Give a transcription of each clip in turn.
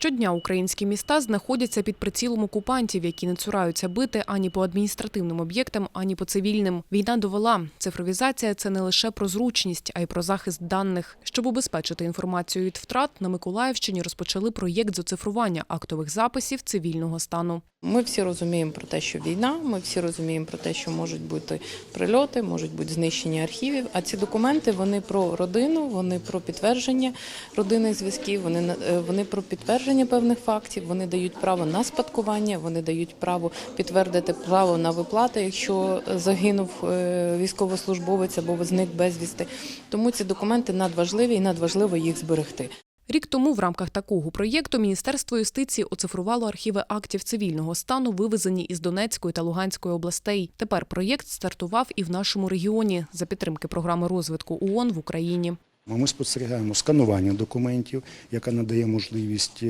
Щодня українські міста знаходяться під прицілом окупантів, які не цураються бити ані по адміністративним об'єктам, ані по цивільним. Війна довела, цифровізація це не лише про зручність, а й про захист даних. Щоб убезпечити інформацію від втрат, на Миколаївщині розпочали проєкт з оцифрування актових записів цивільного стану. Ми всі розуміємо про те, що війна. Ми всі розуміємо про те, що можуть бути прильоти, можуть бути знищення архівів. А ці документи вони про родину, вони про підтвердження родинних зв'язків, вони е, вони про підтвердження певних фактів. Вони дають право на спадкування, вони дають право підтвердити право на виплати, якщо загинув е, військовослужбовець або зник безвісти. Тому ці документи надважливі і надважливо їх зберегти. Рік тому в рамках такого проєкту Міністерство юстиції оцифрувало архіви актів цивільного стану, вивезені із Донецької та Луганської областей. Тепер проєкт стартував і в нашому регіоні за підтримки програми розвитку ООН в Україні. Ми спостерігаємо сканування документів, яка надає можливість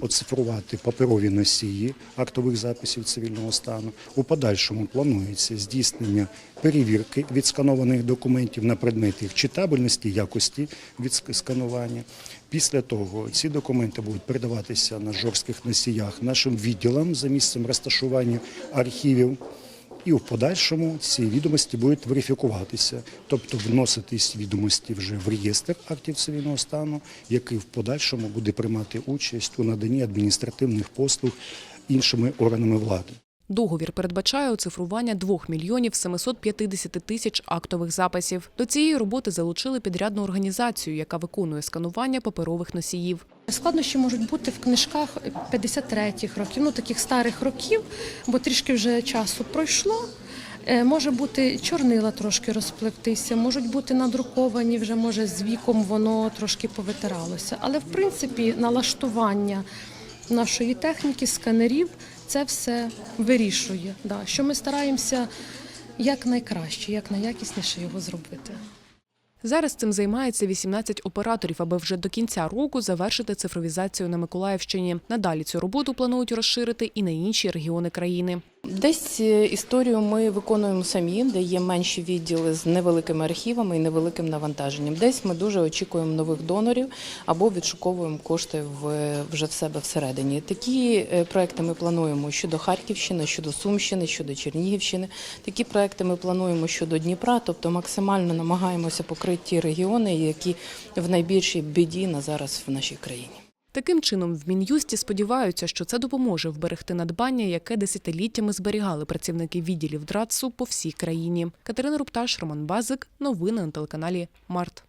оцифрувати паперові носії актових записів цивільного стану. У подальшому планується здійснення перевірки відсканованих документів на предмет їх читабельності, якості від сканування. Після того ці документи будуть передаватися на жорстких носіях нашим відділам за місцем розташування архівів. І в подальшому ці відомості будуть верифікуватися, тобто вноситись відомості вже в реєстр актів цивільного стану, який в подальшому буде приймати участь у наданні адміністративних послуг іншими органами влади. Договір передбачає оцифрування 2 мільйонів 750 тисяч актових записів. До цієї роботи залучили підрядну організацію, яка виконує сканування паперових носіїв. Складнощі можуть бути в книжках 53-х років, ну таких старих років, бо трішки вже часу пройшло. Е, Може бути чорнила трошки розпливтися, можуть бути надруковані, вже може з віком воно трошки повитиралося. Але в принципі налаштування нашої техніки, сканерів, це все вирішує. Да. Що ми стараємося якнайкраще, як найякісніше його зробити. Зараз цим займається 18 операторів, аби вже до кінця року завершити цифровізацію на Миколаївщині. Надалі цю роботу планують розширити і на інші регіони країни. Десь е, історію ми виконуємо самі, де є менші відділи з невеликими архівами і невеликим навантаженням. Десь ми дуже очікуємо нових донорів або відшуковуємо кошти вже в себе всередині. Такі е, проекти ми плануємо щодо Харківщини, щодо Сумщини, щодо Чернігівщини. Такі проекти ми плануємо щодо Дніпра, тобто максимально намагаємося покрити ті регіони, які в найбільшій біді на зараз в нашій країні. Таким чином, в Мін'юсті сподіваються, що це допоможе вберегти надбання, яке десятиліттями зберігали працівники відділів ДРАЦУ по всій країні. Катерина Рупташ, Роман Базик. Новини на телеканалі Март.